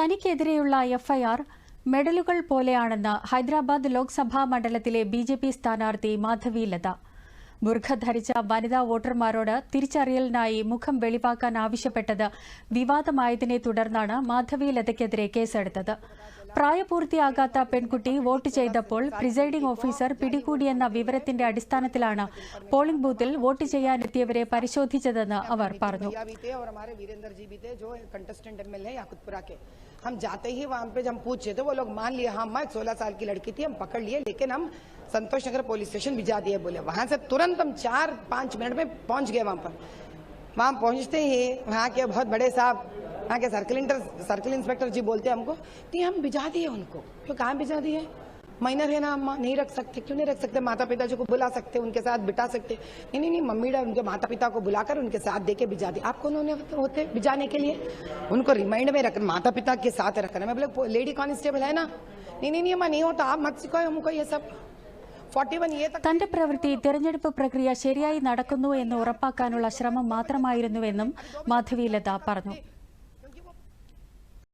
തനിക്കെതിരെയുള്ള FIR മെഡലുകൾ പോലെയാണെന്ന് ഹൈദരാബാദ് ലോക്സഭാ മണ്ഡലത്തിലെ ബി ജെ പി സ്ഥാനാർത്ഥി മാധവി ലത. ബുർഖ ധരിച്ച വനിതാ വോട്ടർമാരോട് തിരിച്ചറിയലിനായി മുഖം വെളിവാക്കാൻ ആവശ്യപ്പെട്ടത് വിവാദമായതിനെ തുടർന്നാണ് മാധവി ലതയ്ക്കെതിരെ കേസെടുത്തത് പ്രായപൂർത്തിയാകാത്ത പെൺകുട്ടി വോട്ട് ചെയ്തപ്പോൾ പ്രിസൈഡിംഗ് ഓഫീസർ പിടികൂടിയെന്ന വിവരത്തിന്റെ അടിസ്ഥാനത്തിലാണ് പോളിംഗ് ബൂത്തിൽ വോട്ട് ചെയ്യാനെത്തിയവരെ പരിശോധിച്ചതെന്ന് അവർ പറഞ്ഞു भैया भी थे और हमारे वीरेंद्र जी भी थे जो कंटेस्टेंट एमएलए याकुतपुरा के हम जाते ही वहां पे जब हम पूछे थे वो लोग मान लिए हाँ मैं सोलह साल की लड़की थी हम पकड़ लिए लेकिन हम संतोष नगर पुलिस स्टेशन भिजा दिए बोले। वहाँ से तुरंत हम चार पाँच मिनट में पहुँच गए वहाँ पर। वहाँ पहुँचते ही वहाँ के बहुत बड़े साहब, वहाँ के circle inter circle inspector ji बोलते हैं हमको कि हम भिजा दिए उनको। क्यों, कहाँ भिजा दिए? माइनर है ना अम्मा नहीं रख सकते। क्यों नहीं रख सकते? माता पिता जी को बुला सकते, उनके साथ बिठा सकते। नहीं नहीं नहीं, मम्मी डा उनके माता पिता को बुलाकर उनके साथ देके भिजा दी आप कौन होने होते भिजाने के लिए? उनको रिमाइंड में रखना माता पिता के साथ रखना मैं बोले, लेडी कॉन्स्टेबल है ना? नहीं नहीं नहीं अम्मा नहीं होता। आप मत सिखाओ, हमको ये सब। തന്റെ പ്രവൃത്തി തെരഞ്ഞെടുപ്പ് പ്രക്രിയ ശരിയായി നടക്കുന്നു എന്ന് ഉറപ്പാക്കാനുള്ള ശ്രമം മാത്രമായിരുന്നുവെന്നും മാധവി ലത പറഞ്ഞു.